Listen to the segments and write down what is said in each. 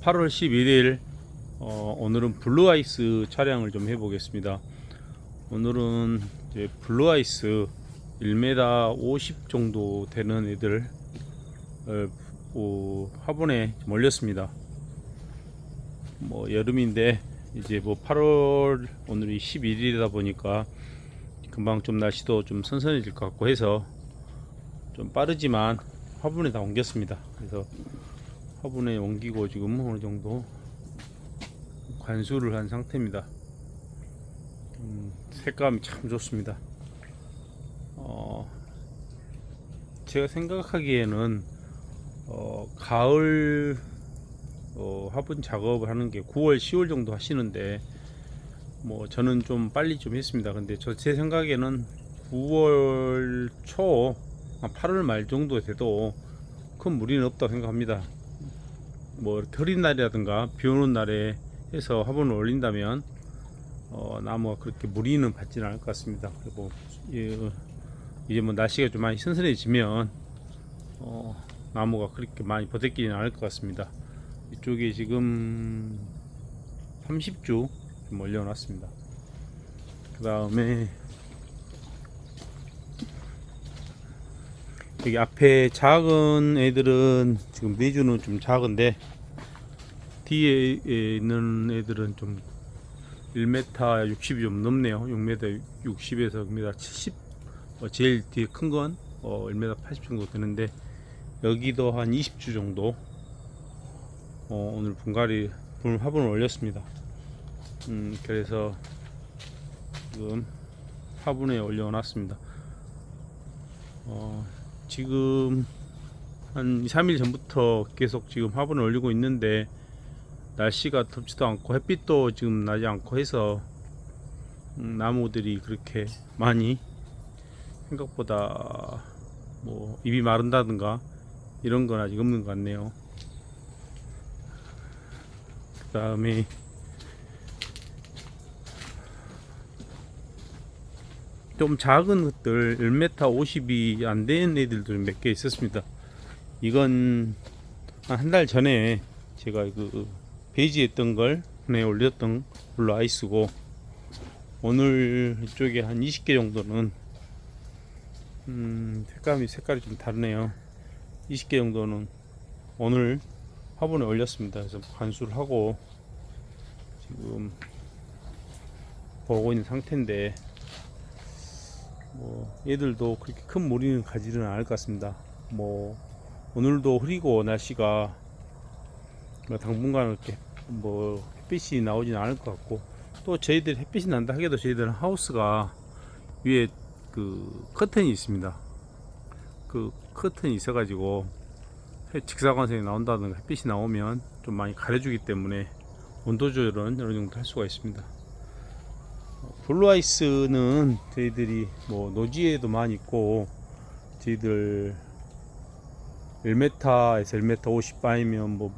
8월 11일 어, 오늘은 블루아이스 촬영을 좀 해보겠습니다. 오늘은 이제 블루아이스 1m 50 정도 되는 애들 을, 어, 화분에 좀 올렸습니다. 뭐 여름인데 이제 뭐 8월 오늘이 11일이다 보니까 금방 좀 날씨도 좀 선선해질 것 같고 해서 좀 빠르지만 화분에 다 옮겼습니다. 그래서 화분에 옮기고 지금 어느 정도 관수를 한 상태입니다. 음, 색감이 참 좋습니다. 어, 제가 생각하기에는 어, 가을 어, 화분 작업을 하는 게 9월, 10월 정도 하시는데 뭐 저는 좀 빨리 좀 했습니다. 근데 저 제 생각에는 9월 초, 한 8월 말 정도 돼도 큰 무리는 없다고 생각합니다. 뭐 흐린 날이라든가 비 오는 날에 해서 화분을 올린다면 어, 나무가 그렇게 무리는 받지는 않을 것 같습니다. 그리고 예, 이제 뭐 날씨가 좀 많이 선선해지면 어, 나무가 그렇게 많이 버티지는 않을 것 같습니다. 이쪽에 지금 30주 좀 올려놨습니다. 그 다음에 여기 앞에 작은 애들은 지금 내주는 좀 작은데 뒤에 있는 애들은 좀 1m 60이 좀 넘네요. 6m 60에서 6m 70. 어, 제일 뒤에 큰 건 어, 1m 80 정도 되는데 여기도 한 20주 정도 어, 오늘 분갈이 분 화분을 올렸습니다. 음, 그래서 지금 화분에 올려놨습니다. 어, 지금 한 2, 3일 전부터 계속 지금 화분을 올리고 있는데 날씨가 덥지도 않고 햇빛도 지금 나지 않고 해서 음, 나무들이 그렇게 많이 생각보다 뭐 입이 마른다든가 이런 건 아직 없는 것 같네요. 그 다음에 좀 작은 것들 1m 50이 안 되는 애들도 몇 개 있었습니다. 이건 한 달 전에 제가 그 베이지했던 걸 네, 올렸던 블루 아이스고 오늘 이쪽에 한 20개 정도는 음, 색감이 색깔이 좀 다르네요. 20개 정도는 오늘 화분에 올렸습니다. 그래서 관수를 하고 지금 보고 있는 상태인데 뭐 얘들도 그렇게 큰 무리는 가지는 않을 것 같습니다. 뭐 오늘도 흐리고 날씨가 뭐 당분간 이렇게 뭐 햇빛이 나오지는 않을 것 같고 또 저희들 햇빛이 난다 하게도 저희들은 하우스가 위에 그 커튼이 있습니다. 그 커튼이 있어가지고 해- 직사광선이 나온다든가 햇빛이 나오면 좀 많이 가려주기 때문에 온도 조절은 어느 정도 할 수가 있습니다. 블루아이스는 저희들이 뭐 노지에도 많이 있고 저희들 1m에서 1m 50 바이면 뭐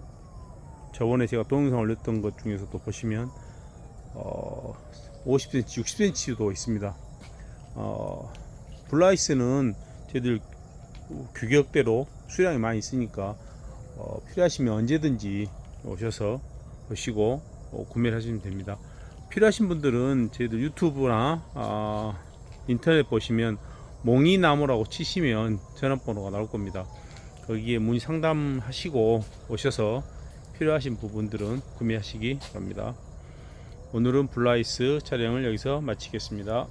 저번에 제가 동영상 올렸던 것 중에서도 보시면 어 50cm, 60cm도 있습니다. 어 블루아이스는 저희들 규격대로 수량이 많이 있으니까 어, 필요하시면 언제든지 오셔서 보시고 어, 구매를 하시면 됩니다. 필요하신 분들은 저희들 유튜브나 아, 인터넷 보시면 몽이나무라고 치시면 전화번호가 나올 겁니다. 거기에 문의 상담하시고 오셔서 필요하신 부분들은 구매하시기 바랍니다. 오늘은 블라이스 촬영을 여기서 마치겠습니다.